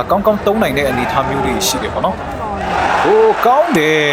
အကောင်းကောင်းတုံးနိုင်တဲ့အနေအထားမျိုးတွေရှိတယ်ပေါ့နော်ဟိုကောင်းတယ်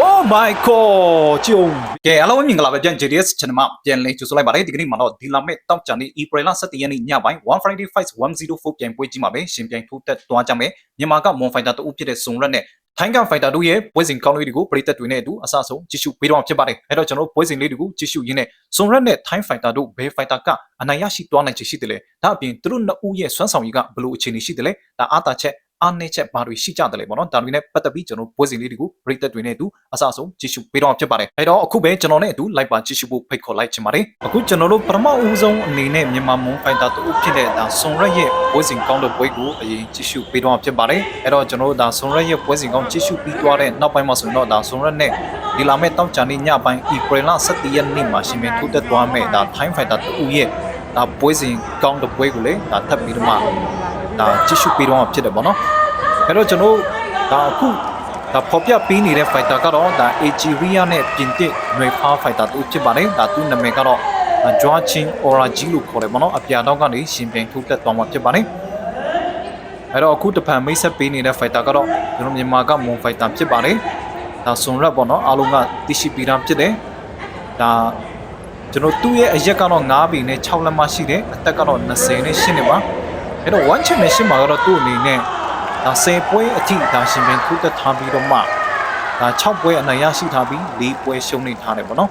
Oh my god ကျုံကဲအားလုံးမင်္ဂလာပါပြန် JDS channel မှာပြန်လည်ကြိုဆိုလိုက်ပါတယ်ဒီကနေ့မှာတော့ဒီလာမဲ့တောက်ချန်နေ April 17ရက်နေ့ညပိုင်း1 Friday Fight 104ပြန်ပွဲကြီးမှာပဲရှင်ပြန်ထိုးတက်သွားကြမယ်မြန်မာက Mon Fighter တူဖြစ်တဲ့ဇုံရက်နဲ့ ထိုင်းကဖိုင်တာတို့ရဲ့ပွဲစဉ်ကောင်းလေးတွေကိုပရိသတ်တွေနဲ့အတူအဆအဆုံးကြည့်ရှုပေးတော့မှာဖြစ်ပါတယ်အဲ့တော့ကျွန်တော်တို့ပွဲစဉ်လေးတွေကိုကြည့်ရှုရင်းနဲ့ဇုံရက်နဲ့ထိုင်းဖိုင်တာတို့ဘယ်ဖိုင်တာကအနိုင်ရရှိသွားနိုင်ချေရှိတယ်လဲဒါအပြင်သူတို့နှစ်ဦးရဲ့စွမ်းဆောင်ရည်ကဘယ်လိုအခြေအနေရှိတယ်လဲဒါအားတာချက် အားနည်းချက်ဘာတွေရှိကြတယ်လဲပေါ့နော်ဒါတွေနဲ့ပတ်သက်ပြီးကျွန်တော်ပွဲစဉ်လေးတွေကိုပရိသတ်တွေနဲ့အတူအဆအဆုံးကြည့်ရှုပေးတော့မှာဖြစ်ပါတယ်အဲ့တော့အခုပဲကျွန်တော်နဲ့အတူလိုက်ပါကြည့်ရှုဖို့ဖိတ်ခေါ်လိုက်ချင်ပါတယ်အခုကျွန်တော်တို့ပထမဦးဆုံးအနေနဲ့မြန်မာမွန်ဖိုင်တာတို့ဖြစ်တဲ့ဒါဇုံရက်ရဲ့ပွဲစဉ်ကောင်းတဲ့ပွဲကိုအရင်ကြည့်ရှုပေးတော့မှာဖြစ်ပါတယ်အဲ့တော့ကျွန်တော်တို့ဒါဇုံရက်ရဲ့ပွဲစဉ်ကောင်းကြည့်ရှုပြီးသွားတဲ့နောက်ပိုင်းမှာဆိုရင်တော့ဒါဇုံရက်နဲ့ဒီလာမဲ့တောက်ချန်နေ့ညပိုင်း April 17ရက်နေ့မှာရှင်မင်းထိုးတက်သွားမဲ့ဒါ Time Fighter တူရဲ့ဒါပွဲစဉ်ကောင်းတဲ့ပွဲကိုလေဒါထပ်ပြီးတော့မှဒါကြည့်ရှုပေးတော့မှာဖြစ်တယ်ပေါ့နော် အဲ့တော့ကျွန်တော်ဒါအခုဒါဖော်ပြပေးနေတဲ့ fighter ကတော့ဒါ Ajiria နဲ့ပြင်သစ်နွေဖား fighter တူဖြစ်ပါတယ်ဒါသူ့နာမည်ကတော့ Joaquin Oraji လို့ခေါ်တယ်ပေါ့နော်အပြာတော့ကနေရှင်ပြိုင်ထိုးတက်သွားမှာဖြစ်ပါတယ်အဲ့တော့အခုတဖန်မိတ်ဆက်ပေးနေတဲ့ fighter ကတော့ကျွန်တော်မြန်မာက Mon fighter ဖြစ်ပါတယ်ဒါဆွန်ရက်ပေါ့နော်အားလုံးကသိရှိပြီးသားဖြစ်တယ်ဒါကျွန်တော်သူ့ရဲ့အရက်ကတော့9ဘီနဲ့6လက်မရှိတယ်အသက်ကတော့20နဲ့8နှစ်ပါအဲ့တော့1 championship မှာကတော့သူ့အနေနဲ့ ဒါ10ပွဲအထိဒါရှင်ပြန်ထိုးတက်ထားပြီးတော့မှဒါ6ပွဲအနိုင်ရရှိထားပြီး4ပွဲရှုံးနေထားတယ်ပေါ့နော်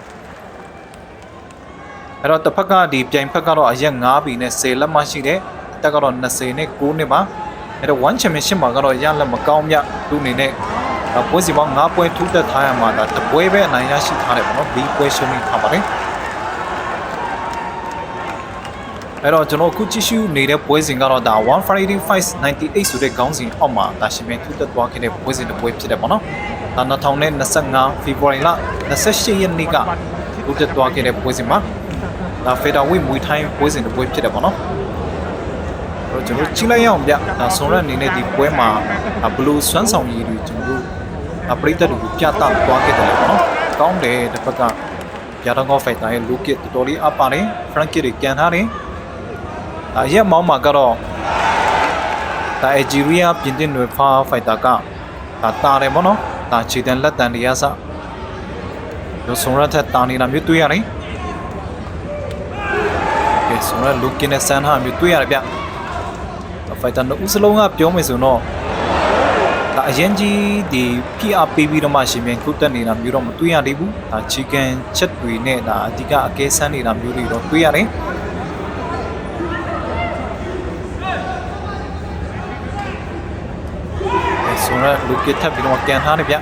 အဲ့တော့တစ်ဖက်ကဒီပြိုင်ဖက်ကတော့အရက်9ဘီနဲ့10လက်မရှိတယ်အသက်ကတော့20နဲ့9နှစ်ပါအဲ့တော့1 championship မှာကတော့ရလက်မကောင်းမြသူ့အနေနဲ့ဒါပွဲစီပေါင်း9ပွဲထိုးတက်ထားရမှာဒါတပွဲပဲအနိုင်ရရှိထားတယ်ပေါ့နော်4ပွဲရှုံးနေထားပါတယ် အဲ့တော့ကျွန်တော်အခုကြည့်ရှုနေတဲ့ပွဲစဉ်ကတော့ဒါ One Friday Fight 98ဆိုတဲ့ခေါင်းစဉ်အောက်မှာဒါရှင်ပြန်ထူးတက်သွားခဲ့တဲ့ပွဲစဉ်တစ်ပွဲဖြစ်တယ်ပေါ့နော်။ဒါ2025 February လ28ရက်နေ့ကထူးတက်သွားခဲ့တဲ့ပွဲစဉ်မှာဒါ Featherweight မွေထိုင်းပွဲစဉ်တစ်ပွဲဖြစ်တယ်ပေါ့နော်။အဲ့တော့ကျွန်တော်ကြည့်လိုက်ရအောင်ဗျ။ဒါဆွန်ရက်အနေနဲ့ဒီပွဲမှာဘလူးစွမ်းဆောင်ရည်တွေကျွန်တော်တို့ဒါပရိသတ်တွေကိုပြသသွားခဲ့တယ်လေပေါ့နော်။ကောင်းတယ်တစ်ဖက်ကပြတော့ Fighter ရဲ့ look it တော်တော်လေးအပ်ပါတယ်။ Frank တွေကန်ထားတယ်။ အရက်မောင်းမှာကတော့ဒါအဂျီရီးယားပြင်သစ်နွယ်ဖားဖိုက်တာကဒါတာတယ်ဗောနော်ဒါခြေတန်လက်တန်တွေကစရောဆုံရထက်တာနေတာမျိုးတွေ့ရတယ်ကဲဆုံရလူကင်းနဲ့ဆန်ဟာမျိုးတွေ့ရတယ်ဗျဖိုက်တာနှစ်ဦးစလုံးကပြောမယ်ဆိုတော့ဒါအရင်ကြီးဒီ PR ပေးပြီးတော့မှရှင်ပြန်ခုတက်နေတာမျိုးတော့မတွေ့ရသေးဘူးဒါချီကန်ချက်တွေနဲ့ဒါအဓိကအကဲဆန်းနေတာမျိုးတွေတော့တွေ့ရတယ် ဆိုတော့လူကစ်ထပ်ပြီးတော့ကန်ထားတယ်ဗျ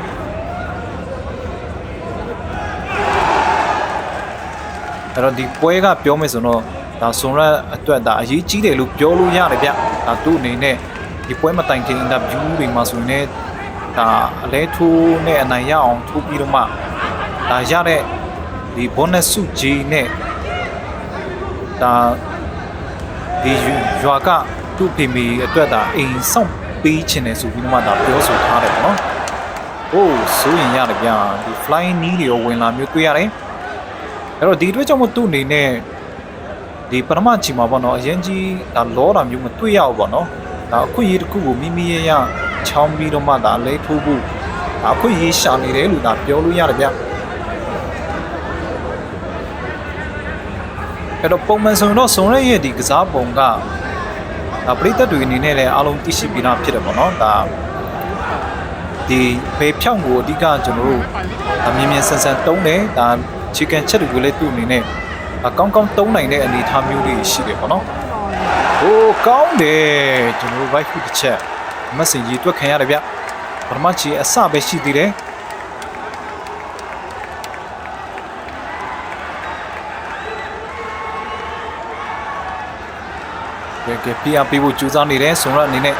အဲ့တော့ဒီပွဲကပြောမယ်ဆိုတော့ဒါဆိုရအတွက်ဒါအရေးကြီးတယ်လို့ပြောလို့ရတယ်ဗျဒါသူ့အနေနဲ့ဒီပွဲမတိုင်ခင်အင်တာဗျူးတွေမှာဆိုရင်လည်းဒါအလဲထိုးနဲ့အနိုင်ရအောင်ထိုးပြီးတော့မှဒါရတဲ့ဒီ bonus စုကြီးနဲ့ဒါဒီရွာကသူ့ဖေမီအတွက်ဒါအိမ်ဆောင် ပေးချင်တယ်ဆိုပြီးတော့မှဒါပြောဆိုထားတယ်ပေါ့နော်။အိုးဆိုရင်ရတယ်ဗျာဒီ flying knee တွေရောဝင်လာမျိုးတွေ့ရတယ်။အဲ့တော့ဒီအတွက်ကြောင့်မို့သူ့အနေနဲ့ဒီပထမချီမှာပေါ့နော်အရင်ကြီးဒါလောတာမျိုးမတွေ့ရဘူးပေါ့နော်။ဒါအခွင့်အရေးတစ်ခုကိုမိမိရရချောင်းပြီးတော့မှဒါလဲထိုးဖို့ဒါအခွင့်အရေးရှာနေတယ်လို့ဒါပြောလို့ရတယ်ဗျာ။အဲ့တော့ပုံမှန်ဆိုရင်တော့စုံရဲရဲ့ဒီကစားပုံက ဒါပရိသတ်တွေအနေနဲ့လည်းအားလုံးသိရှိပြီးသားဖြစ်တယ်ပေါ့နော်ဒါဒီဖေဖြောင်းကိုအဓိကကျွန်တော်တို့ဒါမြင်မြင်ဆန်ဆန်တုံးတယ်ဒါ chicken ချက်တွေကိုလည်းသူ့အနေနဲ့အကောင်းကောင်းတုံးနိုင်တဲ့အနေအထားမျိုးတွေရှိတယ်ပေါ့နော်ဟိုးကောင်းတယ်ကျွန်တော်တို့ right foot တစ်ချက်မက်ဆေ့ချ်တွက်ခံရတယ်ဗျပထမချီအစပဲရှိသေးတယ် ကဲကဲပြပေးဖို့ကြိုးစားနေတယ်ဆိုတော့အနေနဲ့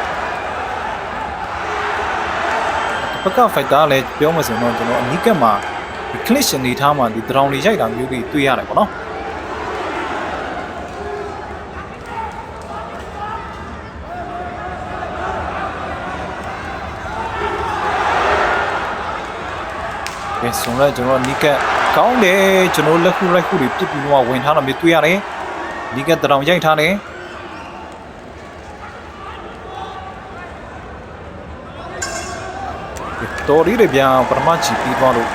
ဘက်ကဖိုက်တာလည်းပြောမှဆိုတော့ကျွန်တော်အနီးကပ်မှာဒီ click အနေထားမှာဒီဒရောင်တွေရိုက်တာမျိုးတွေတွေ့ရတယ်ပေါ့နော်ကဲဆိုတော့ကျွန်တော်အနီးကပ်ကောင်းတယ်ကျွန်တော်လက်ခုရိုက်ခုတွေပြစ်ပြီးတော့ဝင်ထားတာမျိုးတွေ့ရတယ်အနီးကပ်ဒရောင်ရိုက်ထားတယ် တော်လေးတွေဗျာပထမချီပြီးသွားလို့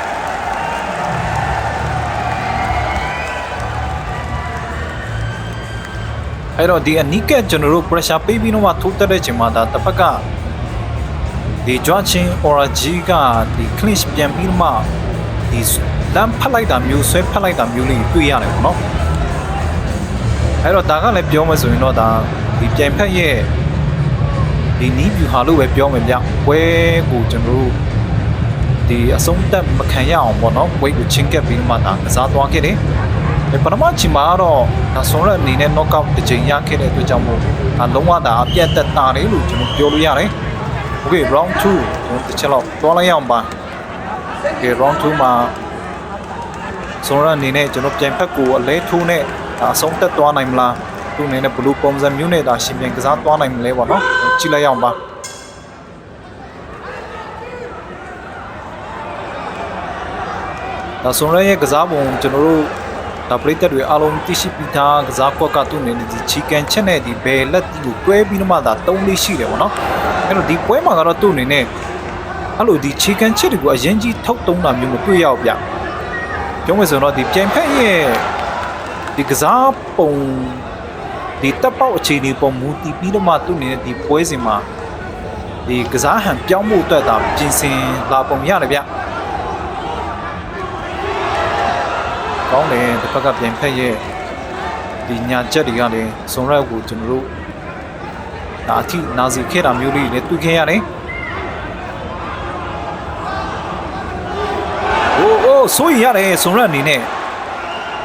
အဲ့တော့ဒီအနီးကက်ကျွန်တော်တို့ pressure ပေးပြီးတော့မှထိုးတက်တဲ့ချိန်မှာဒါတစ်ဖက်ကဒီ Joachim Oragi ကဒီ clinch ပြန်ပြီးတော့မှဒီလမ်းဖက်လိုက်တာမျိုးဆွဲဖက်လိုက်တာမျိုးလေးတွေ့ရတယ်ပေါ့နော်အဲ့တော့ဒါကလည်းပြောမှဆိုရင်တော့ဒါဒီပြန်ဖက်ရဲ့ဒီနီးဗျူဟာလို့ပဲပြောမယ်ဗျပွဲကိုကျွန်တော်တို့ ဒီအဆုံးတက်မခံရအောင်ပေါ့နော်ဝိတ်ကိုချင်းကပ်ပြီးမှဒါကစားသွားခဲ့တယ်အဲပထမချိန်မှာတော့ဒါဆွန်ရက်အနေနဲ့ knockout တစ်ချိန်ရခဲ့တဲ့အတွက်ကြောင့်မို့အလုံးဝဒါအပြတ်သက်တာတယ်လို့ကျွန်တော်ပြောလို့ရတယ် Okay round 2ကျွန်တော်တစ်ချက်လောက်သွားလိုက်ရအောင်ပါ Okay round 2မှာဆွန်ရက်အနေနဲ့ကျွန်တော်ပြန်ဖက်ကိုအလဲထိုးနဲ့ဒါအဆုံးတက်သွားနိုင်မလားသူ့အနေနဲ့ဘလူးပုံစံမျိုးနဲ့ဒါရှင်ပြန်ကစားသွားနိုင်မလဲပေါ့နော်ကြည့်လိုက်ရအောင်ပါ ဒါဆွန်ရက်ရဲ့ကစားပုံကျွန်တော်တို့ဒါပရိသတ်တွေအားလုံးသိရှိပြီးသားကစားကွက်ကသူ့အနေနဲ့ဒီချီကန်ချက်နဲ့ဒီဘယ်လက်တီကိုတွဲပြီးတော့မှဒါ၃လေးရှိတယ်ပေါ့နော်အဲ့တော့ဒီပွဲမှာကတော့သူ့အနေနဲ့အဲ့လိုဒီချီကန်ချက်တွေကိုအရင်ကြီးထုတ်တုံးတာမျိုးမတွေ့ရဘူးဗျပြောမယ်ဆိုတော့ဒီပြန်ဖက်ရဲ့ဒီကစားပုံဒီတပ်ပေါက်အခြေအနေပုံမူတည်ပြီးတော့မှသူ့အနေနဲ့ဒီပွဲစဉ်မှာဒီကစားဟန်ပြောင်းမှုအတွက်ဒါပြင်ဆင်လာပုံရတယ်ဗျ ကောင်းတယ်တစ်ဖက်ကပြန်ဖက်ရဲ့ဒီညာချက်တွေကလည်းစုံရက်ကိုကျွန်တော်တို့ဒါအထိနာစီခဲ့တာမျိုးလေးတွေလည်းတွေ့ခဲ့ရတယ်။အိုးအိုးဆိုရင်ရတယ်စုံရက်အနေနဲ့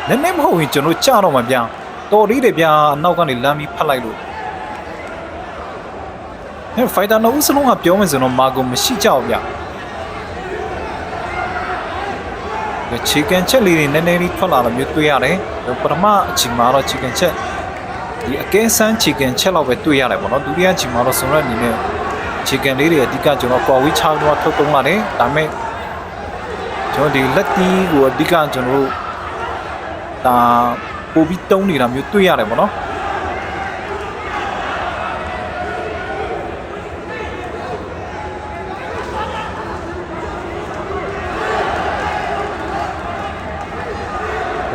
နည်းနည်းမဟုတ်ရင်ကျွန်တော်ကြာတော့မှဗျာတော်လေးတွေဗျာအနောက်ကနေလမ်းပြီးဖတ်လိုက်လို့ဟဲ့ဖိုက်တာနော်ဦးစလုံးကပြောမယ်ဆိုတော့မာကိုမရှိကြဘူးဗျာ ချီကန်ချက်လေးတွေနည်းနည်းလေးထွက်လာတာမျိုးတွေ့ရတယ်ပထမအချိန်မှာတော့ချီကန်ချက်ဒီအကဲဆန်းချီကန်ချက်လောက်ပဲတွေ့ရတယ်ပေါ့နော်ဒုတိယအချိန်မှာတော့ဆွန်ရက်အနေနဲ့ချီကန်လေးတွေအဓိကကျွန်တော်ကော်ဝီချောင်းတော့ထုတ်သုံးလာတယ်ဒါပေမဲ့ကျွန်တော်ဒီလက်တီးကိုအဓိကကျွန်တော်တို့ဒါပို့ပြီးတုံးနေတာမျိုးတွေ့ရတယ်ပေါ့နော်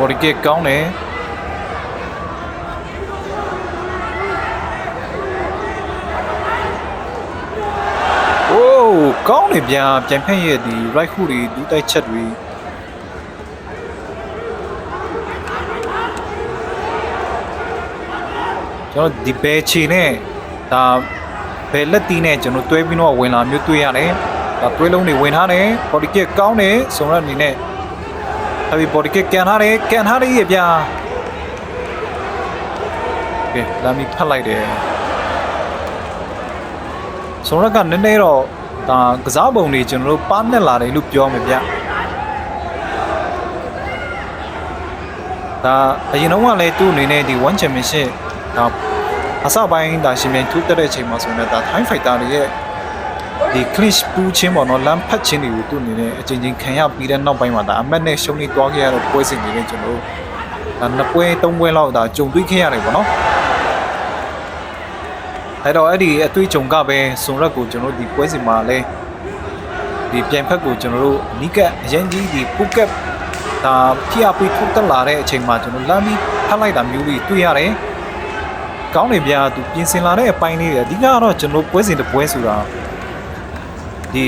ဘော်ဒီကကောင်းတယ်အိုးကောင်းတယ်ဗျာပြန်ဖက်ရဲ့ဒီ right hook တွေဒူးတိုက်ချက်တွေကျွန်တော်ဒီဘယ်ချီနဲ့ဒါဘယ်လက်တီးနဲ့ကျွန်တော်တွဲပြီးတော့ဝင်လာမျိုးတွေ့ရတယ်ဒါတွဲလုံးတွေဝင်ထားတယ် body kick ကောင်းတယ်ဆိုတော့အနေနဲ့ heavy body kick ကန်ထားတယ်ကန်ထားတယ်ရဲ့ဗျာကဲလာမီဖတ်လိုက်တယ်ဆိုတော့ကနည်းနည်းတော့ဒါကစားပုံတွေကျွန်တော်တို့ပါနဲ့လာတယ်လို့ပြောမယ်ဗျဒါအရင်တော့ကလည်းသူ့အနေနဲ့ဒီ1 championship ဒါအစပိုင်းဒါရှင်ပြန်ထူးတက်တဲ့အချိန်မှာဆိုရင်ဒါ time fighter တွေရဲ့ ဒီ clinch ပူးချင်းပေါ့နော်လမ်းဖတ်ချင်းတွေကိုသူ့အနေနဲ့အချင်းချင်းခံရပြီးတဲ့နောက်ပိုင်းမှာဒါအမတ်နဲ့ရှုံးနေသွားခဲ့ရတဲ့ပွဲစဉ်တွေနဲ့ကျွန်တော်တို့ဒါနှစ်ပွဲသုံးပွဲလောက်ဒါကြုံတွေ့ခဲ့ရတယ်ပေါ့နော်အဲ့တော့အဲ့ဒီအတွေ့အကြုံကပဲစွန်ရက်ကိုကျွန်တော်တို့ဒီပွဲစဉ်မှာလဲဒီပြန်ဖက်ကိုကျွန်တော်တို့အနီးကအရင်ကြီးဒီပူကက်ဒါဖိအားပေးထုတ်တက်လာတဲ့အချိန်မှာကျွန်တော်လမ်းပြီးဖတ်လိုက်တာမျိုးလေးတွေ့ရတယ်ကောင်းတယ်ဗျာသူပြင်ဆင်လာတဲ့အပိုင်းလေးတွေအဓိကကတော့ကျွန်တော်ပွဲစဉ်တစ်ပွဲဆိုတာ ဒီ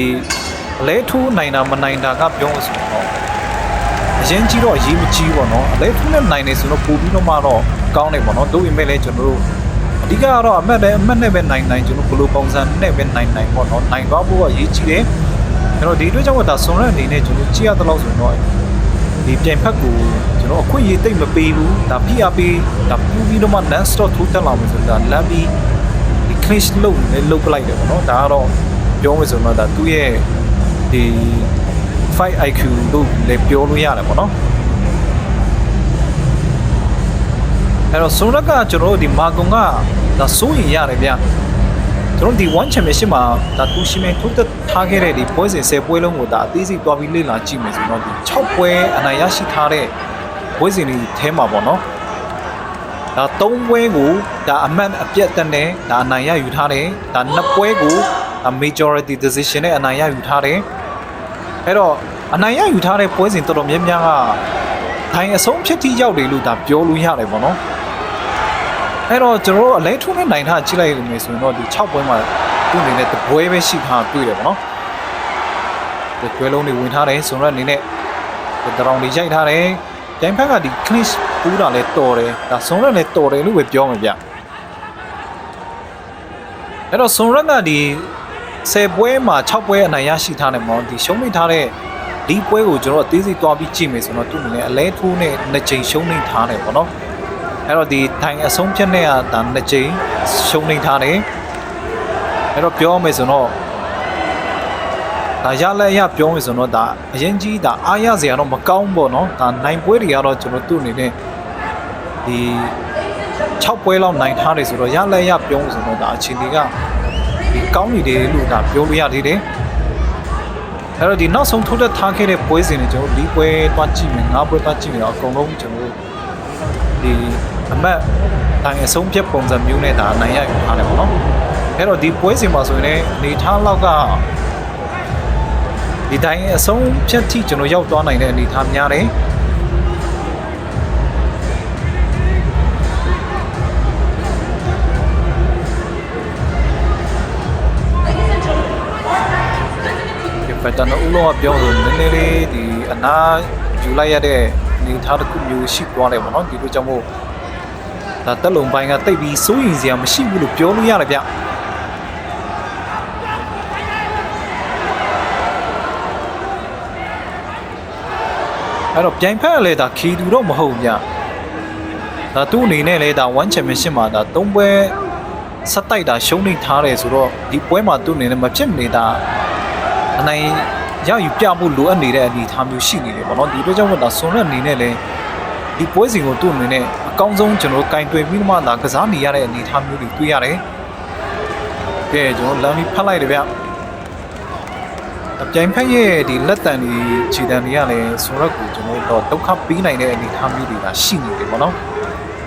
အလဲထိုးနိုင်တာမနိုင်တာကပြောလို့ဆိုတော့အရင်ကြီးတော့အရေးမကြီးပေါ့နော်အလဲထိုးနဲ့နိုင်နေဆိုတော့ပို့ပြီးတော့မှတော့ကောင်းတယ်ပေါ့နော်တို့ပေမဲ့လည်းကျွန်တော်တို့အဓိကကတော့အမတ်လည်းအမတ်နဲ့ပဲနိုင်နိုင်ကျွန်တော်ဘလိုပုံစံနဲ့ပဲနိုင်နိုင်ပေါ့နော်နိုင်သွားဖို့ကအရေးကြီးတယ်ကျွန်တော်ဒီအတွက်ကြောင့်ဒါဆွန်ရက်အနေနဲ့ကျွန်တော်ကြည့်ရတဲ့လောက်ဆိုတော့ဒီပြိုင်ဖက်ကိုကျွန်တော်အခွင့်အရေးတိတ်မပေးဘူးဒါ PRP ဒါပူပြီးတော့မှ non stop ထိုးတက်လာမယ်ဆိုတာလမ်းပြီးဒီ clinch လုံးနဲ့လုတ်ပလိုက်တယ်ပေါ့နော်ဒါကတော့ ပြောမယ်ဆိုတော့ဒါသူ့ရဲ့ဒီ fight IQ လို့လည်းပြောလို့ရတယ်ပေါ့နော်အဲ့တော့ဆိုတော့ကကျွန်တော်တို့ဒီမာကွန်ကဒါစိုးရင်ရတယ်ဗျကျွန်တော်ဒီ1 championship မှာဒါသူရှိမဲ့ထုတ်သက်ထားခဲ့တဲ့ဒီပွဲစဉ်10ပွဲလုံးကိုဒါအသေးစိတ်တွားပြီးလေ့လာကြည့်မယ်ဆိုတော့ဒီ6ပွဲအနိုင်ရရှိထားတဲ့ပွဲစဉ်တွေထဲမှာပေါ့နော်ဒါ3ပွဲကိုဒါအမှန်အပြတ်တက်နဲ့ဒါအနိုင်ရယူထားတယ်ဒါ2ပွဲကိုဒါ majority decision နဲ့အနိုင်ရယူထားတယ်အဲ့တော့အနိုင်ရယူထားတဲ့ပွဲစဉ်တော်တော်များများကထိုင်အဆုံးဖြစ်ထိရောက်တယ်လို့ဒါပြောလို့ရတယ်ပေါ့နော်အဲ့တော့ကျွန်တော်တို့အလဲထုံးနဲ့နိုင်ထားကြည့်လိုက်လို့မယ်ဆိုရင်တော့ဒီ6ပွဲမှာသူ့အနေနဲ့တပွဲပဲရှိထားတွေ့တယ်ပေါ့နော်ဒီပွဲလုံးတွေဝင်ထားတယ်ဆိုတော့အနေနဲ့ဒီတရောင်တွေရိုက်ထားတယ်ကြိုင်ဖက်ကဒီ clinch ပူးတာလဲတော်တယ်ဒါဆုံးရက်လဲတော်တယ်လို့ပဲပြောမှာဗျအဲ့တော့ဆုံးရက်ကဒီ 10ပွဲမှာ6ပွဲအနိုင်ရရှိထားတယ်ပေါ့ဒီရှုံးမိထားတဲ့ဒီပွဲကိုကျွန်တော်အသေးစိတ်သွားပြီးကြည့်မယ်ဆိုတော့သူ့အနေနဲ့အလဲထိုးနဲ့နှစ်ချိန်ရှုံးနေထားတယ်ပေါ့နော်အဲ့တော့ဒီထိုင်အဆုံးဖြတ်နဲ့ကဒါနှစ်ချိန်ရှုံးနေထားတယ်အဲ့တော့ပြောမယ်ဆိုတော့ဒါရလက်ရပြောမယ်ဆိုတော့ဒါအရင်ကြီးဒါအားရစရာတော့မကောင်းပေါ့နော်ဒါနိုင်ပွဲတွေကတော့ကျွန်တော်သူ့အနေနဲ့ဒီ6ပွဲလောက်နိုင်ထားတယ်ဆိုတော့ရလက်ရပြောမယ်ဆိုတော့ဒါအခြေအနေကဒီ ကောင်းနေတယ်လို့ဒါပြောလို့ရသေးတယ်အဲ့တော့ဒီနောက်ဆုံးထိုးတက်ထားခဲ့တဲ့ပွဲစဉ်တွေကျွန်တော်ဒီပွဲသွားကြည့်မယ်ငါးပွဲသွားကြည့်မယ်တော့အကုန်လုံးကျွန်တော်ဒီအမတ်တိုင်အဆုံးဖြတ်ပုံစံမျိုးနဲ့ဒါနိုင်ရယူထားတယ်ပေါ့နော်အဲ့တော့ဒီပွဲစဉ်မှာဆိုရင်လည်းအနေထားလောက်ကဒီတိုင်းအဆုံးဖြတ်ထိကျွန်တော်ရောက်သွားနိုင်တဲ့အနေအထားများတယ် ဒီဖက်တန်ဦးလုံးကပြောလို့နည်းနည်းလေးဒီအနာယူလိုက်ရတဲ့အနေအထားတစ်ခုမျိုးရှိသွားတယ်ပေါ့နော်ဒီလိုကြောင့်မို့ဒါတက်လုံပိုင်းကတိတ်ပြီးစိုးရင်စရာမရှိဘူးလို့ပြောလို့ရတယ်ဗျအဲ့တော့ပြိုင်ဖက်ကလည်းဒါခီတူတော့မဟုတ်ဘူးဗျဒါသူ့အနေနဲ့လည်းဒါ1 championship မှာဒါ၃ပွဲဆက်တိုက်တာရှုံးနေထားတယ်ဆိုတော့ဒီပွဲမှာသူ့အနေနဲ့မဖြစ်မနေတာ အနိုင်ရယူပြဖို့လိုအပ်နေတဲ့အနေအထားမျိုးရှိနေတယ်ပေါ့နော်ဒီအတွက်ကြောင့်မို့ဒါဆွန်ရက်အနေနဲ့လည်းဒီပွဲစဉ်ကိုသူ့အနေနဲ့အကောင်းဆုံးကျွန်တော်ကင်တွယ်ပြီးမှဒါကစားနေရတဲ့အနေအထားမျိုးတွေတွေ့ရတယ်ကဲကျွန်တော်လမ်းပြီးဖတ်လိုက်တယ်ဗျအပြိုင်ဖက်ရဲ့ဒီလက်တံဒီခြေတံတွေကလည်းဆွန်ရက်ကိုကျွန်တော်တော့ဒုက္ခပေးနိုင်တဲ့အနေအထားမျိုးတွေကရှိနေတယ်ပေါ့နော်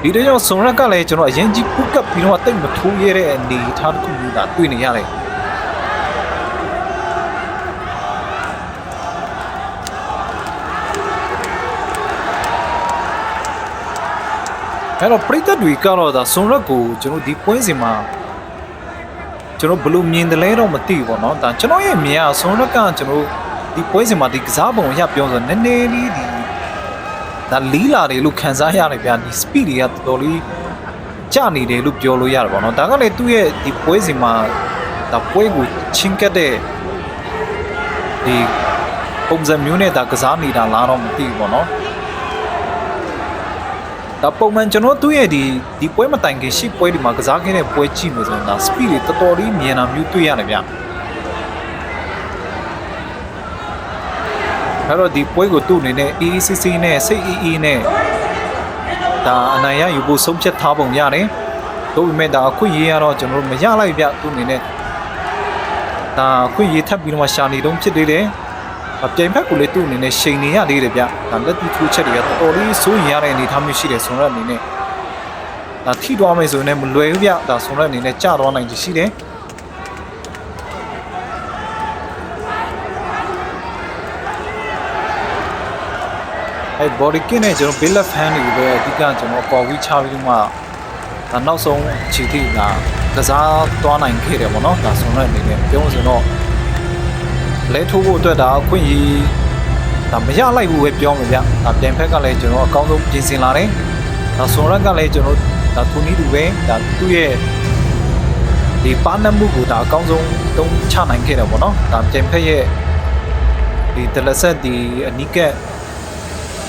ဒီတော့ကြောင့်ဆွန်ရက်ကလည်းကျွန်တော်အရင်ကြီးပုကပ်ပြီးတော့တိတ်မထိုးရတဲ့အနေအထားတစ်ခုမျိုးကတွေ့နေရတယ် အဲ့တော့ပရိသတ်တွေကတော့ဒါဆွန်ရက်ကိုကျွန်တော်ဒီပွဲစဉ်မှာကျွန်တော်ဘယ်လိုမြင်တယ်လဲတော့မသိဘူးပေါ့နော်ဒါကျွန်တော်ရဲ့မြင်ကဆွန်ရက်ကကျွန်တော်ဒီပွဲစဉ်မှာဒီကစားပုံအရပြောဆိုနည်းနည်းလေးဒီဒါလီလာတယ်လို့ခံစားရတယ်ဗျာဒီ speed တွေကတော်တော်လေးကျနေတယ်လို့ပြောလို့ရတယ်ပေါ့နော်ဒါကလည်းသူ့ရဲ့ဒီပွဲစဉ်မှာဒါပွဲကိုချင်းကက်တဲ့ဒီပုံစံမျိုးနဲ့ဒါကစားနေတာလားတော့မသိဘူးပေါ့နော် ဒါပုံမှန်ကျွန်တော်တို့ရဲ့ဒီဒီပွဲမတိုင်ခင်ရှစ်ပွဲဒီမှာကစားခဲ့တဲ့ပွဲကြည့်လို့ဆိုရင်ဒါ speed တွေတော်တော်လေးမြင်တာမျိုးတွေ့ရတယ်ဗျအဲ့တော့ဒီပွဲကိုသူ့အနေနဲ့ AACC နဲ့စိတ် EE နဲ့ဒါအနိုင်ရယူဖို့ဆုံးဖြတ်ထားပုံရတယ်။တို့ပေမဲ့ဒါအခွင့်အရေးရတော့ကျွန်တော်တို့မရလိုက်ဗျသူ့အနေနဲ့ဒါအခွင့်အရေးထပ်ပြီးတော့မှရှာနေတော့ဖြစ်သေးတယ်။အ ပြိုင်ဖက်ကလည်းသူ့အနေနဲ့ရှိန်နေရသေးတယ်ဗျ။ဒါလက်တူထိုးချက်တွေကတော်တော်လေးစိုးရင်ရတဲ့အနေအထားမျိုးရှိတယ်ဆိုတော့အနေနဲ့ဒါထိသွားမယ်ဆိုရင်လည်းမလွယ်ဘူးဗျ။ဒါဆိုတော့အနေနဲ့ကြာသွားနိုင်ချင်ရှိတယ်။အဲ body kit နဲ့ကျွန်တော် bill of hand တွေပဲအဓိကကျွန်တော်ပေါ်ပြီးချပြီးမှဒါနောက်ဆုံးခြေထိတာကစားသွားနိုင်ခဲ့တယ်ပေါ့နော်ဒါဆိုတော့အနေနဲ့ပြောဆိုတော့ လဲထိုးဖို့အတွက်ဒါအခွင့်အရေးဒါမရလိုက်ဘူးပဲပြောမှာဗျဒါပြန်ဖက်ကလည်းကျွန်တော်အကောင်းဆုံးပြင်ဆင်လာတယ်ဒါဆိုရက်ကလည်းကျွန်တော်ဒါသူနည်းတူပဲဒါသူ့ရဲ့ဒီပါနမှုကိုဒါအကောင်းဆုံးတုံးချနိုင်ခဲ့တယ်ပေါ့နော်ဒါပြန်ဖက်ရဲ့ဒီတလဆက်ဒီအနိကက်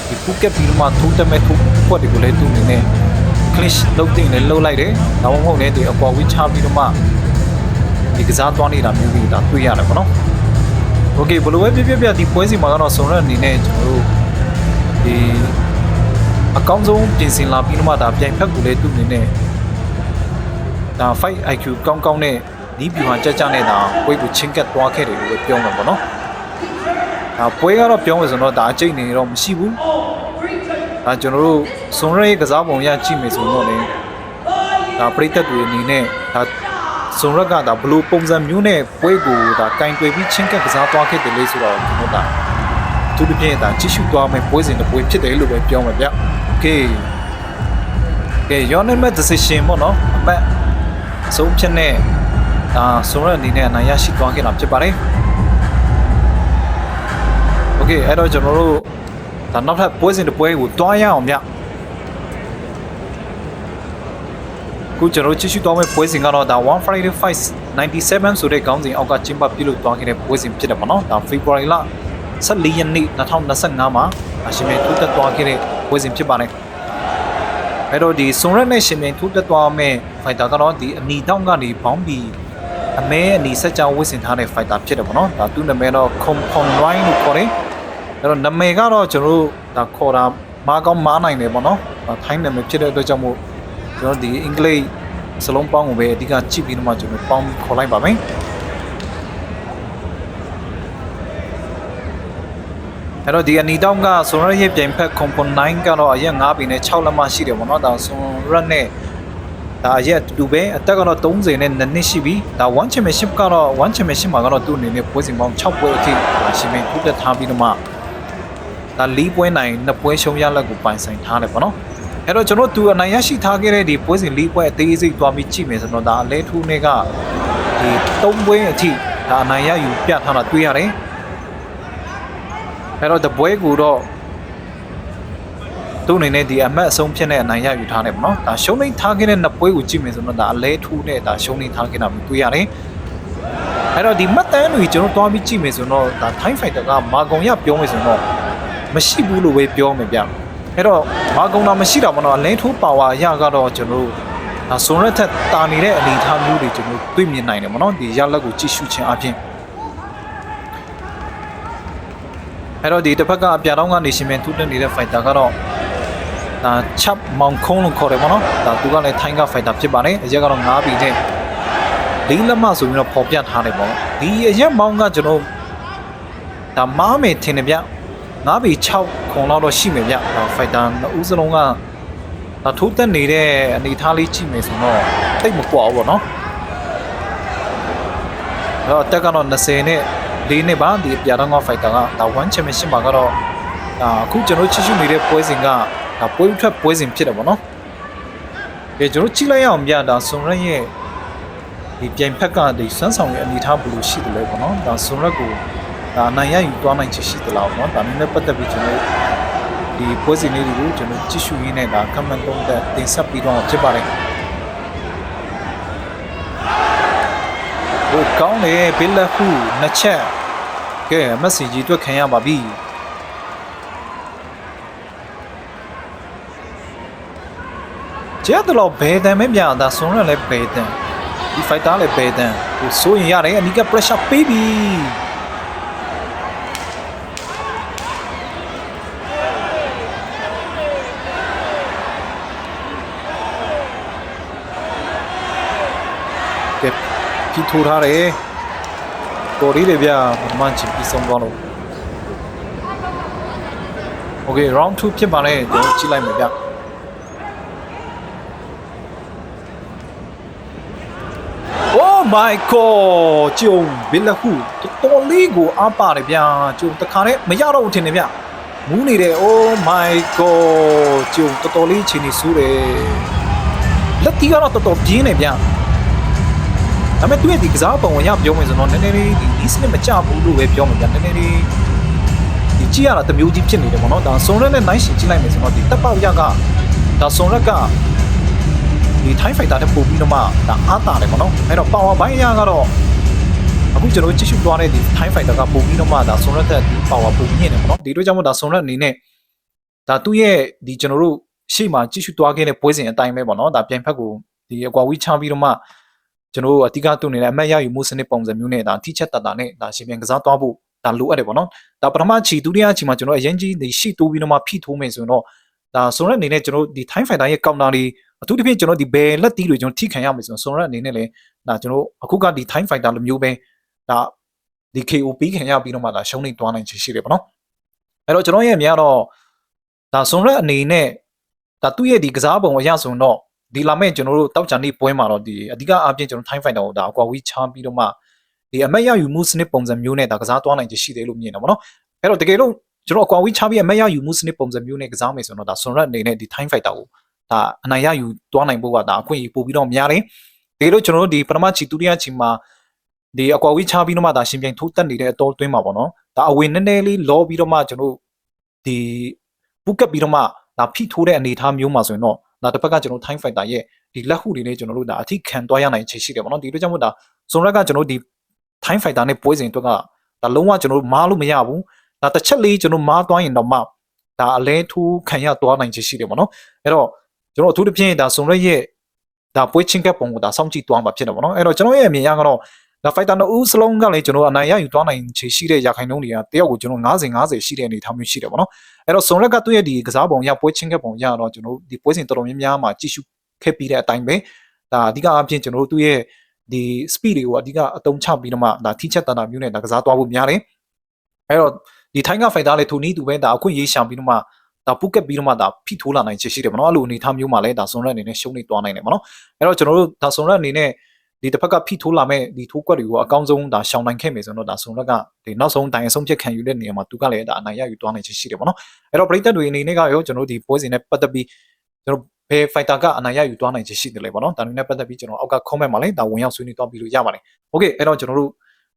ဒီပူကက်ပြီးမှထိုးတက်မဲ့ထိုးပွက်တွေကိုလည်းသူ့အနေနဲ့ clish လုပ်တင်လည်းလုပ်လိုက်တယ်။ဒါမှမဟုတ်လည်းဒီအပေါ်ဝီချပြီးတော့မှဒီကစားသွားနေတာမျိုးတွေဒါတွေ့ရတယ်ပေါ့နော်။ Okay ဘယ်လိုပဲပြပြပြဒီပွဲစီမှာကတော့ဆုံရအနေနဲ့ကျွန်တော်တို့ဒီအကောင်းဆုံးပြင်ဆင်လာပြီးတော့မှဒါပြိုင်ဖက်ကိုလည်းသူ့အနေနဲ့ဒါ fight IQ ကောင်းကောင်းနဲ့ဒီပြူဟာကြကြနဲ့ဒါပွဲကိုချင်းကတ်သွားခဲ့တယ်လို့ပြောမှာပေါ့နော်။ဒါပွဲကတော့ပြောမယ်ဆိုတော့ဒါအကျိတ်နေတော့မရှိဘူး။ဒါကျွန်တော်တို့စွန်ရဲကစားပုံရကြည့်မယ်ဆိုတော့လေဒါပရိသတ်တွေအနေနဲ့ဒါ ဇွန်ရက်ကဒါဘလို့ပုံစံမျိုးနဲ့ပွဲကိုဒါကင်တွေပြီးချင်းကပ်ကစားသွားခဲ့တယ်လေဆိုတော့ကျွန်တော်ကသူတို့ပြင်ဒါကြည့်ရှုသွားမယ်ပွဲစဉ်တစ်ပွဲဖြစ်တယ်လို့ပဲပြောမှာဗျ။ Okay ။ Okay ရောနေမဲ့ decision ပေါ့နော်။အမှတ်ဆုံးဖြတ်နဲ့ဒါဇွန်ရက်အနေနဲ့အနိုင်ရရှိသွားခဲ့တာဖြစ်ပါတယ်။ Okay အဲ့တော့ကျွန်တော်တို့ဒါနောက်ထပ်ပွဲစဉ်တစ်ပွဲကိုတွားရအောင်ဗျ။ ခုကျွန်တော်တို့ကြည့်ရှုသွားမယ့်ပွဲစဉ်ကတော့ဒါ1 Friday Fight 97ဆိုတဲ့ခေါင်းစဉ်အောက်ကကျင်းပပြုလုပ်သွားခဲ့တဲ့ပွဲစဉ်ဖြစ်တယ်ပေါ့နော်ဒါ February လ14ရက်နေ့2025မှာအရှင်မြတ်ထိုးတက်သွားခဲ့တဲ့ပွဲစဉ်ဖြစ်ပါတယ်အဲ့တော့ဒီစွန်ရက်နဲ့ရှင်မြတ်ထိုးတက်သွားမယ့် fighter ကတော့ဒီအနီတောင်းကနေဘောင်းပြီးအမဲအနီဆက်ကြောင်ဝစ်ဆင်ထားတဲ့ fighter ဖြစ်တယ်ပေါ့နော်ဒါသူ့နာမည်တော့ Compon Line လို့ခေါ်တယ်အဲ့တော့နာမည်ကတော့ကျွန်တော်တို့ဒါခေါ်တာမားကောင်းမားနိုင်တယ်ပေါ့နော်ဒါထိုင်းနာမည်ဖြစ်တဲ့အတွက်ကြောင့်မို့ ကျွန်တော်ဒီအင်္ဂလိပ်စလုံးပေါင်းကိုပဲအဓိကကြည့်ပြီးတော့မှကျွန်တော်ပေါင်းပြီးခေါ်လိုက်ပါမယ်အဲ့တော့ဒီအနီတောင်းကဆွန်ရရဲ့ပြိုင်ဖက် component 9ကတော့အရက်9ပင်နဲ့6လက်မရှိတယ်ပေါ့နော်ဒါဆွန်ရနဲ့ဒါအရက်တူပဲအသက်ကတော့30နဲ့2နှစ်ရှိပြီဒါ1 championship ကတော့1 championship မှာကတော့သူ့အနေနဲ့ပွဲစဉ်ပေါင်း6ပွဲအထိရှင်မင်းခုတက်ထားပြီးတော့မှဒါ၄ပွဲနိုင်2ပွဲရှုံးရလက်ကိုပိုင်ဆိုင်ထားတယ်ပေါ့နော် အဲ့တော့ကျွန်တော်သူအနိုင်ရရှိထားခဲ့တဲ့ဒီပွဲစဉ်၄ပွဲအသေးစိတ်သွားပြီးကြည့်မယ်ဆိုတော့ဒါအလဲထူးနဲ့ကဒီ၃ပွဲအထိဒါအနိုင်ရယူပြထားတာတွေ့ရတယ်အဲ့တော့တပွဲကူတော့သူ့အနေနဲ့ဒီအမတ်အဆုံးဖြစ်တဲ့အနိုင်ရယူထားတယ်ပေါ့နော်ဒါရှုံးနေထားခဲ့တဲ့နှစ်ပွဲကိုကြည့်မယ်ဆိုတော့ဒါအလဲထူးနဲ့ဒါရှုံးနေထားခဲ့တာမျိုးတွေ့ရတယ်အဲ့တော့ဒီမှတ်တမ်းတွေကျွန်တော်တွားပြီးကြည့်မယ်ဆိုတော့ဒါ time fighter ကမာကုံရပြောမယ်ဆိုတော့မရှိဘူးလို့ပဲပြောမယ်ဗျ အဲ့တော့မာကုံတာမရှိတာမနော်အလင်းထိုးပါဝါအရကတော့ကျွန်တော်ဒါဆွန်ရက်ထက်တာနေတဲ့အနေအထားမျိုးတွေကျွန်တော်တွေ့မြင်နိုင်တယ်မနော်ဒီရလက်ကိုကြည့်ရှုခြင်းအပြင်အဲ့တော့ဒီတစ်ဖက်ကအပြာတောင်းကနေရှင်မြန်ထူးတက်နေတဲ့ fighter ကတော့ဒါချက်မောင်ခုံးလို့ခေါ်တယ်ပေါ့နော်ဒါသူကလည်းထိုင်းက fighter ဖြစ်ပါတယ်အရက်ကတော့9ပြီတဲ့လေးလက်မဆိုပြီးတော့ပေါ်ပြထားတယ်ပေါ့ဒီအရက်မောင်ကကျွန်တော်ဒါမားမယ်ထင်တယ်ဗျ 9ပြီ6ခုံလောက်တော့ရှိမယ်ဗျဒါ fighter နှစ်ဦးစလုံးကဒါထိုးတက်နေတဲ့အနေအထားလေးကြည့်မယ်ဆိုတော့တိတ်မကွာဘူးပေါ့နော်အဲ့တော့တက်ကတော့20နဲ့၄နှစ်ပါဒီပြာတော့ငါ fighter ကဒါ1 championship မှာကတော့ဒါအခုကျွန်တော်ချစ်ချူနေတဲ့ပွဲစဉ်ကဒါပွဲဥထွက်ပွဲစဉ်ဖြစ်တယ်ပေါ့နော်။ဒီကျွန်တော်ကြည့်လိုက်ရအောင်ပြဒါဆွန်ရက်ရဲ့ဒီပြိုင်ဖက်ကဒီစွမ်းဆောင်ရဲ့အနေအထားဘယ်လိုရှိတယ်လဲပေါ့နော်။ဒါဆွန်ရက်ကို ဒါနိုင်ရယူသွားနိုင်ချင်ရှိသလားပေါ့နော်။ဒါနည်းနဲ့ပတ်သက်ပြီးကျွန်တော်ဒီပွဲစဉ်လေးတွေကိုကျွန်တော်ကြည့်ရှုရင်းနဲ့ဒါ comment တုံးတက်တင်ဆက်ပြီးတော့ဖြစ်ပါတယ်။ဟိုကောင်းတယ်ဘီလက်ဟုနှစ်ချက်ကဲမက်ဆေ့ချ်တွေ့ခံရပါပြီကျက်တော့ဘယ်တန်မဲပြတာဆွန်ရလည်းဘယ်တန်ဒီ fighter လည်းဘယ်တန်ဟိုဆိုရင်ရတယ်အနီးက pressure ပေးပြီ ဖြီထိုးထားတယ်တော်လေးလေဗျာမန်ချီပြီးဆုံးသွားလို့ Okay round 2ဖြစ်ပါလေကျွန်တော်ကြည့်လိုက်မယ်ဗျ Oh my god ကျုံဘယ်လဟုတော်လေးကိုအားပါတယ်ဗျာကျုံတခါနဲ့မရတော့ဘူးထင်တယ်ဗျမူးနေတယ် Oh my god ကျုံတော်တော်လေးချိန်နေဆိုးတယ်လက်တီကတော့တော်တော်ပြင်းနေဗျ ဒါပေမဲ့သူရဲ့ဒီကစားပုံဝင်ရပြောမယ်ဆိုတော့နည်းနည်းလေးဒီဒီစနစ်မကြဘူးလို့ပဲပြောမှာဗျနည်းနည်းလေးဒီကြည့်ရတာတမျိုးကြီးဖြစ်နေတယ်ပေါ့နော်ဒါစုံရက်နဲ့နိုင်ရှင်ကြည့်လိုက်မယ်ဆိုတော့ဒီတက်ပေါက်ရကဒါစုံရက်ကဒီ time fighter တဲ့ပို့ပြီးတော့မှဒါအားတာတယ်ပေါ့နော်အဲ့တော့ power ဘိုင်းရကတော့အခုကျွန်တော်ကြည့်ရှုသွားတဲ့ဒီ time fighter ကပို့ပြီးတော့မှဒါစုံရက်တဲ့ဒီ power ပို့မြင့်တယ်ပေါ့နော်ဒီတို့ကြောင့်မို့ဒါစုံရက်အနေနဲ့ဒါသူ့ရဲ့ဒီကျွန်တော်တို့ရှေ့မှာကြည့်ရှုသွားခဲ့တဲ့ပွဲစဉ်အတိုင်းပဲပေါ့နော်ဒါပြန်ဖက်ကိုဒီအကွာဝီးချပြီးတော့မှ ကျွန်တော်တို့အတိကတူနေတဲ့အမတ်ရယူမှုစနစ်ပုံစံမျိုးနဲ့ဒါထိချက်တတာနဲ့ဒါရှင်ပြန်ကစားသွားဖို့ဒါလိုအပ်တယ်ပေါ့နော်ဒါပထမချီဒုတိယချီမှာကျွန်တော်အရင်ကြီးဒီရှိတိုးပြီးတော့မှဖိထိုးမယ်ဆိုရင်တော့ဒါဆိုရက်အနေနဲ့ကျွန်တော်ဒီ time fighter ရဲ့ counter တွေအထူးသဖြင့်ကျွန်တော်ဒီဘယ်လက်တီးတွေကျွန်တော်ထိခံရမယ်ဆိုတော့ဆိုရက်အနေနဲ့လည်းဒါကျွန်တော်အခုကဒီ time fighter လိုမျိုးပဲဒါဒီ KO ပြီးခံရပြီးတော့မှဒါရှုံးနေသွားနိုင်ချင်ရှိတယ်ပေါ့နော်အဲ့တော့ကျွန်တော်ရဲ့အမြင်ကတော့ဒါဆိုရက်အနေနဲ့ဒါသူ့ရဲ့ဒီကစားပုံအရဆိုရင်တော့ ဒီလာမဲ့ကျွန်တော်တို့တောက်ချန်နေပွဲမှာတော့ဒီအဓိကအပြင်ကျွန်တော် time fighter ကိုဒါအကွာဝီးချပြီးတော့မှဒီအမက်ရယူမှုစနစ်ပုံစံမျိုးနဲ့ဒါကစားသွားနိုင်ချေရှိတယ်လို့မြင်တယ်ဗောနော်အဲ့တော့တကယ်လို့ကျွန်တော်အကွာဝီးချပြီးအမက်ရယူမှုစနစ်ပုံစံမျိုးနဲ့ကစားမယ်ဆိုတော့ဒါဆွန်ရက်အနေနဲ့ဒီ time fighter ကိုဒါအနိုင်ရယူသွားနိုင်ဖို့ကဒါအခွင့်အရေးပို့ပြီးတော့များတယ်တကယ်လို့ကျွန်တော်တို့ဒီပထမချီဒုတိယချီမှာဒီအကွာဝီးချပြီးတော့မှဒါရှင်ပြိုင်ထိုးတက်နေတဲ့အတော်တွင်းမှာပေါ့နော်ဒါအဝင်နည်းနည်းလေးလောပြီးတော့မှကျွန်တော်ဒီပုကပ်ပြီးတော့မှဒါဖိထိုးတဲ့အနေအထားမျိုးမှာဆိုရင်တော့ ဒါတစ်ဖက်ကကျွန်တော် time fighter ရဲ့ဒီလက်ဟုတွေနဲ့ကျွန်တော်တို့ဒါအထိခံသွားရနိုင်ချေရှိတယ်ပေါ့နော်ဒီလိုကြောင့်မို့ဒါဇွန်ရက်ကကျွန်တော်တို့ဒီ time fighter နဲ့ပွဲစဉ်အတွက်ကဒါလုံးဝကျွန်တော်တို့မားလို့မရဘူးဒါတစ်ချက်လေးကျွန်တော်မားသွားရင်တော့မှဒါအလဲထူးခံရသွားနိုင်ချေရှိတယ်ပေါ့နော်အဲ့တော့ကျွန်တော်အထူးသဖြင့်ဒါဇွန်ရက်ရဲ့ဒါပွဲချင်းကပ်ပုံကိုဒါစောင့်ကြည့်သွားမှာဖြစ်တယ်ပေါ့နော်အဲ့တော့ကျွန်တော်ရဲ့အမြင်အရကတော့ ဒါ fighter နှစ်ဦးစလုံးကလည်းကျွန်တော်အနိုင်ရယူသွားနိုင်ချေရှိတဲ့ရာခိုင်နှုန်းတွေကတယောက်ကိုကျွန်တော်90 90ရှိတဲ့အနေအထားမျိုးရှိတယ်ပေါ့နော်အဲ့တော့ဇွန်ရက်ကသူ့ရဲ့ဒီကစားပုံရပွဲချင်းကပ်ပုံရတော့ကျွန်တော်ဒီပွဲစဉ်တော်တော်များများမှာကြည့်ရှုခဲ့ပြီးတဲ့အတိုင်းပဲဒါအဓိကအပြင်ကျွန်တော်တို့သူ့ရဲ့ဒီ speed တွေကိုအဓိကအတုံးချပြီးတော့မှဒါထိချက်တန်တာမျိုးနဲ့ဒါကစားသွားဖို့များတယ်အဲ့တော့ဒီ Tiger Fighter လည်းထိုနည်းသူပဲဒါအခွင့်ရေးရှာပြီးတော့မှဒါပုကက်ပြီးတော့မှဒါဖိထိုးလာနိုင်ချေရှိတယ်ဗောနော်အဲ့လိုအနေအထားမျိုးမှာလည်းဒါဇွန်ရက်အနေနဲ့ရှုံးနေသွားနိုင်တယ်ဗောနော်အဲ့တော့ကျွန်တော်တို့ဒါဇွန်ရက်အနေနဲ့ ဒီတစ်ဖက်ကဖိထိုးလာမဲ့ဒီထိုးကွက်တွေကိုအကောင်းဆုံးဒါရှောင်နိုင်ခဲ့မယ်ဆိုတော့ဒါဆုံလက်ကဒီနောက်ဆုံးတိုင်အဆုံးဖြစ်ခံယူတဲ့နေရာမှာသူကလည်းဒါအနိုင်ရယူသွားနိုင်ခြင်းရှိတယ်ပေါ့နော်အဲ့တော့ပရိသတ်တွေအနေနဲ့ကရောကျွန်တော်တို့ဒီပွဲစဉ်နဲ့ပတ်သက်ပြီးကျွန်တော်ဘယ် fighter ကအနိုင်ရယူသွားနိုင်ခြင်းရှိတယ်လေပေါ့နော်ဒါတွေနဲ့ပတ်သက်ပြီးကျွန်တော်အောက်က comment မှာလည်းဒါဝင်ရောက်ဆွေးနွေးသွားပြီးလို့ရပါတယ် okay အဲ့တော့ကျွန်တော်တို့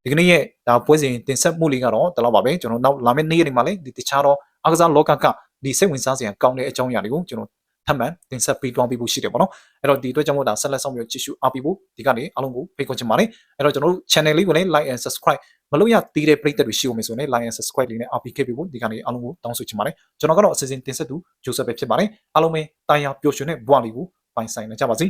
ဒီကနေ့ရဲ့ဒါပွဲစဉ်တင်ဆက်မှုလေးကတော့ဒီလောက်ပါပဲကျွန်တော်နောက်လာမယ့်နေ့ရက်တွေမှာလည်းဒီတခြားတော့အကစားလောကကဒီစိတ်ဝင်စားစရာကောင်းတဲ့အကြောင်းအရာတွေကိုကျွန်တော် ထပ်မံတင်ဆက်ပေးသွားပေးဖို့ရှိတယ်ပေါ့နော်အဲ့တော့ဒီအတွက်ကြောင့်မို့ဒါဆက်လက်ဆောင်ပြီးကြည့်ရှုအားပေးဖို့ဒီကနေအားလုံးကိုဖိတ်ခေါ်ချင်ပါတယ်အဲ့တော့ကျွန်တော်တို့ channel လေးကိုလည်း like and subscribe မလုပ်ရသေးတဲ့ပရိသတ်တွေရှိဦးမယ်ဆိုရင်လည်း like and subscribe လေးနဲ့အားပေးခဲ့ပေးဖို့ဒီကနေအားလုံးကိုတောင်းဆိုချင်ပါတယ်ကျွန်တော်ကတော့အစီအစဉ်တင်ဆက်သူဂျိုဆက်ပဲဖြစ်ပါတယ်အားလုံးပဲတာယာပျော်ရွှင်တဲ့ဘဝလေးကိုပိုင်ဆိုင်နေကြပါစေ